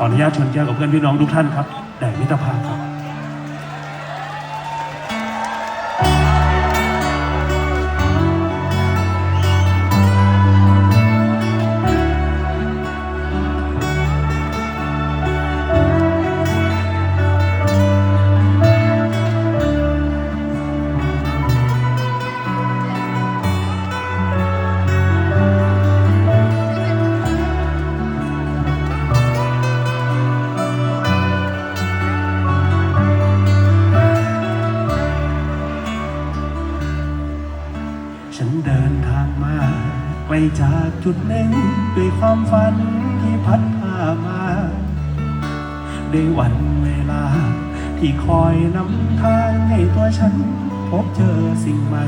ออนุญาตชวนแก้วกับเพื่อนพี่น้องทุกท่านครับแด่มิตรภาพครับ จากจุดหนึ่งด้วยความฝันที่พัดพามาด้วยวันเวลา ที่คอยนำทางให้ตัวฉัน พบเจอสิ่งใหม่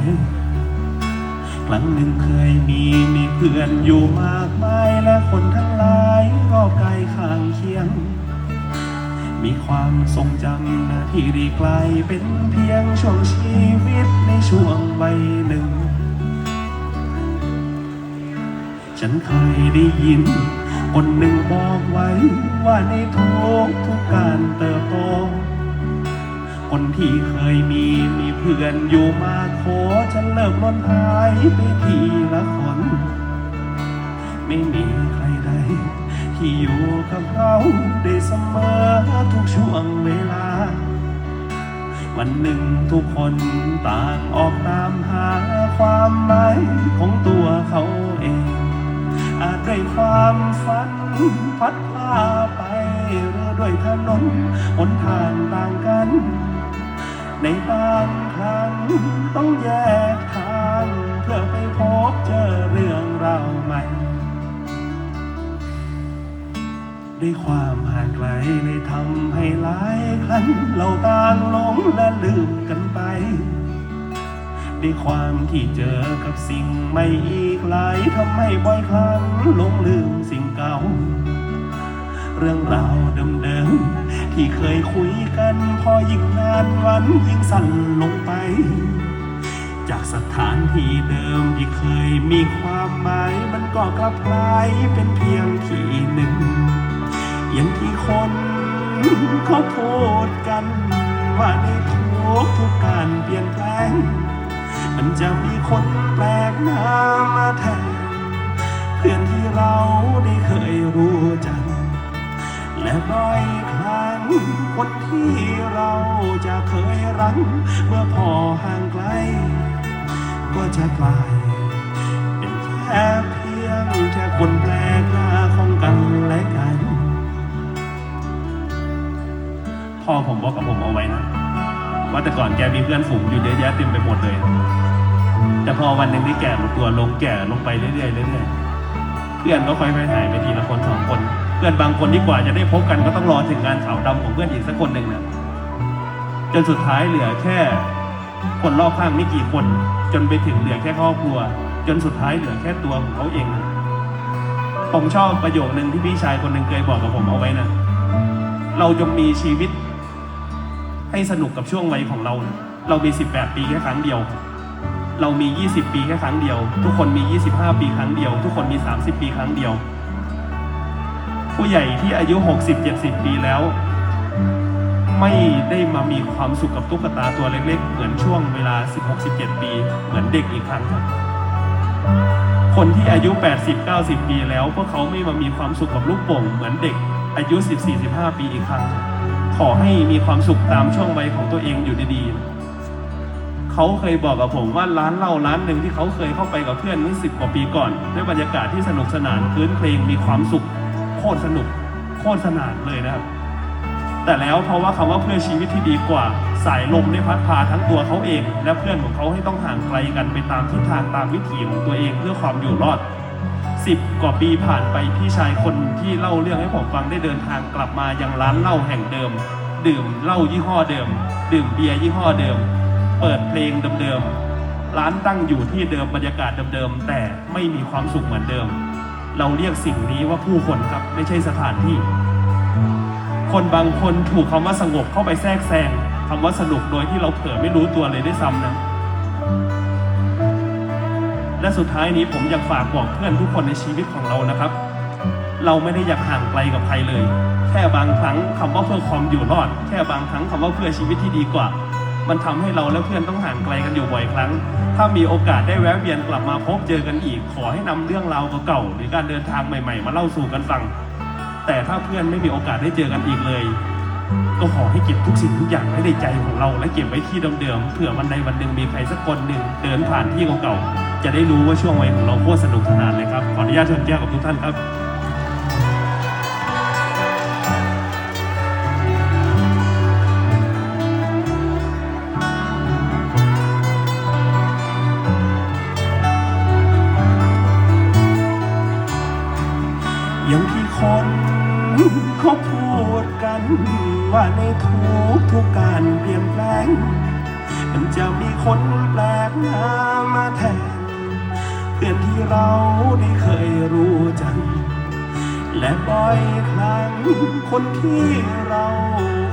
ครั้งหนึ่งเคยมีมีเพื่อนอยู่มากมายและคนทั้งหลายรอบกายข้างเคียง มีความทรงจำที่ดีไกลเป็นเพียงช่วงชีวิตในช่วงวัยหนึ่ง ฉันเคยได้ยิน คนหนึ่งบอกไว้ว่าในทุกทุกการเติบโต คนที่เคยมีมีเพื่อนอยู่มากโคจะเริ่มล้นหายไปทีละคน ไม่มีใครใดที่อยู่กับเราได้เสมอทุกช่วงเวลา วันหนึ่งทุกคนต่างออกตามหาความหมายของตัวเขาเอง อาจด้วยความฝันพัดพาไปหรือด้วยถนนหนทางต่างกัน ในบางครั้งต้องแยกทางเพื่อไปพบเจอเรื่องราวใหม่ ด้วยความห่างไกลเลยทำให้หลายครั้งเราต่างหลงและลืมกันไปด้วยความที่เจอกับสิ่งไม่อีกหลายทำให้บ่อยครั้ง หลงลืมสิ่งเก่า เรื่องราวเดิมๆที่เคยคุยกันพอยิ่งนานวันยิ่งสั่นลงไป จากสถานที่เดิมที่เคยมีความหมายมันก็กลับกลายเป็นเพียงที่หนึ่ง อย่างที่คนเขาพูดกันว่าในทุกทุกการเปลี่ยนแปลง มันจะมีคนแปลกหน้ามาแทน เพื่อนที่เราได้เคยรู้จัก และบ่อยครั้งคนที่เราจะเคยรักเมื่อพอห่างไกล ก็จะกลาย เป็นแค่เพียงแค่คนแปลกหน้าของกันและกันพ่อผมบอกกับผมเอาไว้นะว่าแต่ก่อนแกมีเพื่อนฝูงอยู่เยอะแยะเต็มไปหมดเลย แต่พอวันหนึ่งที่แก่ลงตัวลงแก่ลงไปเรื่อยๆเรื่อยๆ เพื่อนก็ค่อยๆหายไปทีละคนสองคน เพื่อนบางคนที่กว่าจะได้พบกันก็ต้องรอถึงงานขาวดำของเพื่อนอีกสักคนหนึ่งนะจนสุดท้ายเหลือแค่คนรอบข้างไม่กี่คน จนไปถึงเหลือแค่ครอบครัว จนสุดท้ายเหลือแค่ตัวของเขาเอง ผมชอบประโยคหนึ่งที่พี่ชายคนหนึ่งเคยบอกกับผมเอาไว้นะเราจงมีชีวิตให้สนุกกับช่วงวัยของเรา เรามี 18 ปีแค่ครั้งเดียว เรามี 20 ปีแค่ครั้งเดียว ทุกคนมี 25 ปีครั้งเดียว ทุกคนมี 30 ปีครั้งเดียว ผู้ใหญ่ที่อายุ 60-70 ปีแล้ว ไม่ได้มามีความสุขกับตุ๊กตาตัวเล็ก ๆ เหมือนช่วงเวลา 16-17 ปี เหมือนเด็กอีกครั้งครับคนที่อายุ 80-90 ปีแล้วพวกเขาไม่มามีความสุขกับลูกโป่งเหมือนเด็กอายุ 14-15 ปีอีกครั้ง ขอให้มีความสุขตามช่วงวัยของตัวเองอยู่ดีๆ เขาเคยบอกกับผมว่าร้านเหล้าร้านหนึ่งที่เขาเคยเข้าไปกับเพื่อนเมื่อสิบกว่าปีก่อนด้วยบรรยากาศที่สนุกสนานคืนเพลงมีความสุขโคตรสนุกโคตรสนานเลยนะครับ แต่แล้วเพราะว่าคำว่าเพื่อชีวิตที่ดีกว่าสายลมได้พัดพาทั้งตัวเขาเอง และเพื่อนของเขาให้ต้องห่างไกลกันไปตามทิศทางตามวิถีของตัวเองเพื่อความอยู่รอดสิบกว่าปีผ่านไปพี่ชายคนที่เล่าเรื่องให้ผมฟังได้เดินทางกลับมายังร้านเหล้าแห่งเดิม ดื่มเหล้ายี่ห้อเดิม ดื่มเบียร์ยี่ห้อเดิม เปิดเพลงเดิมๆ ร้านตั้งอยู่ที่เดิมบรรยากาศเดิมๆ แต่ไม่มีความสุขเหมือนเดิม เราเรียกสิ่งนี้ว่าผู้คนครับ ไม่ใช่สถานที่ คนบางคนถูกคำว่าสงบเข้าไปแทรกแซงคำว่าสนุกโดยที่เราเผลอไม่รู้ตัวเลยด้วยซ้ำนะและสุดท้ายนี้ผมอยากฝากบอกเพื่อนทุกคนในชีวิตของเรานะครับ เราไม่ได้อยากห่างไกลกับใครเลย แค่บางครั้งคำว่าเพื่อความอยู่รอด แค่บางครั้งคำว่าเพื่อชีวิตที่ดีกว่า มันทำให้เราและเพื่อนต้องห่างไกลกันอยู่บ่อยครั้ง ถ้ามีโอกาสได้แวะเวียนกลับมาพบเจอกันอีก ขอให้นำเรื่องราวเก่าๆหรือการเดินทางใหม่ๆ มาเล่าสู่กันฟัง แต่ถ้าเพื่อนไม่มีโอกาสได้เจอกันอีกเลย ก็ขอให้เก็บทุกสิ่งทุกอย่างไว้ในใจของเรา และเก็บไว้ที่เดิมๆเผื่อวันใดวันหนึ่งมีใครสักคนหนึ่งเดินผ่านที่เก่าๆจะได้รู้ว่าช่วงวัยของเราโคตรสนุกสนานเลยครับขออนุญาตเชนแก้วกับทุกท่านครับ ดกัน ว่าในทุกทุกการเปลี่ยนแปลง มันจะมีคนแปลกหน้ามาแทน เพื่อนที่เราได้เคยรู้จัก และบ่อยครั้งคนที่เรา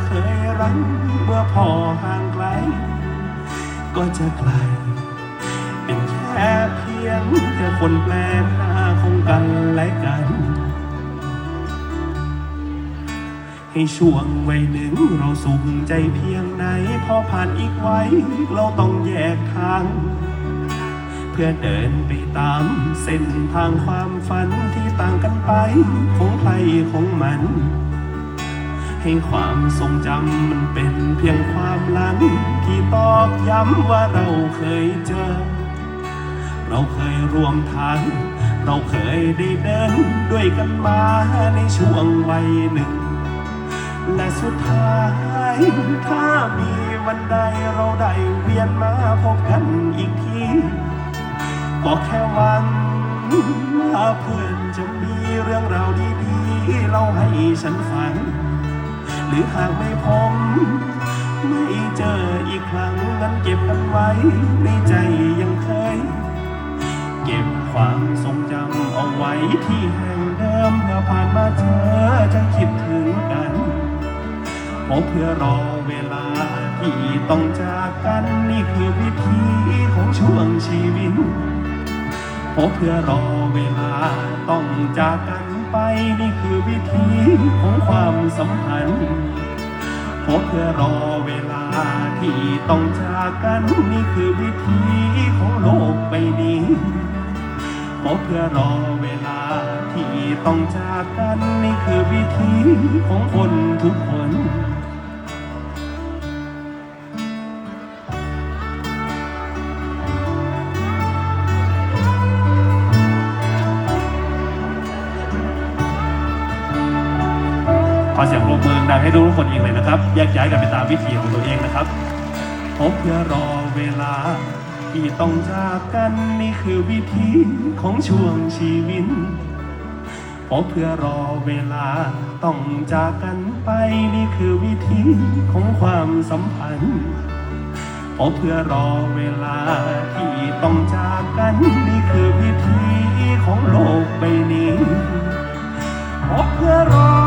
เคยรักเมื่อพอห่างไกล ก็จะกลายเป็นแค่เพียงแค่คนแปลกหน้าของกันและกัน ให้ช่วงวัยหนึ่งเราสุขใจเพียงไหน พอผ่านอีกไวัยเราต้องแยกทาง เพื่อเดินไปตาม เส้นทางความฝันที่ต่างกันไป ของใครของมัน ให้ความทรงจำมันเป็นเพียงความหลัง ที่ตอกย้ำว่าเราเคยเจอ เราเคยร่วมทาง เราเคยได้เดินด้วยกันมาในช่วงวัยหนึ่ง และสุดท้าย ถ้ามีวันใดเราได้เวียนมาพบกันอีกทีก็แค่วังว่าเพื่อนจะมีเรื่องราวดีๆเล่าให้ฉันฟัง หรือหากไม่พบไม่เจออีกครั้งนั้นเก็บกันไว้ในใจยังเคย เก็บความทรงจำเอาไว้ที่แห่งเดิมเมื่อผ่านมาเธอจะคิดถึงกัน พบเพื่อรอเวลาที่ต้องจากกันนี่คือวิธีของช่วงชีวิตพบเพื่อรอเวลาต้องจากกันไปนี่คือวิธีของความสัมพันธ์พบเพื่อรอเวลาที่ต้องจากกันนี่คือวิธีของโลกใบนี้พบเพื่อรอเวลาที่ต้องจากกันนี่คือวิธีของคนทุกคน อเสียงรบมือดังให้ทุกคนอีกเลยนะครับ แยกย้ายกันไปตามวิถีของตัวเองนะครับพบพื่อรอเวลา ที่ต้องจากกันนี่คือวิธีของช่วงชีวิตพบเพื่อรอเวลาต้องจากกันไปนี่คือวิธีของความสัมพันธ์พบเพื่อรอเวลาที่ต้องจากกันนี่คือวิธีของโลกใบนี้พบเพื่อรอ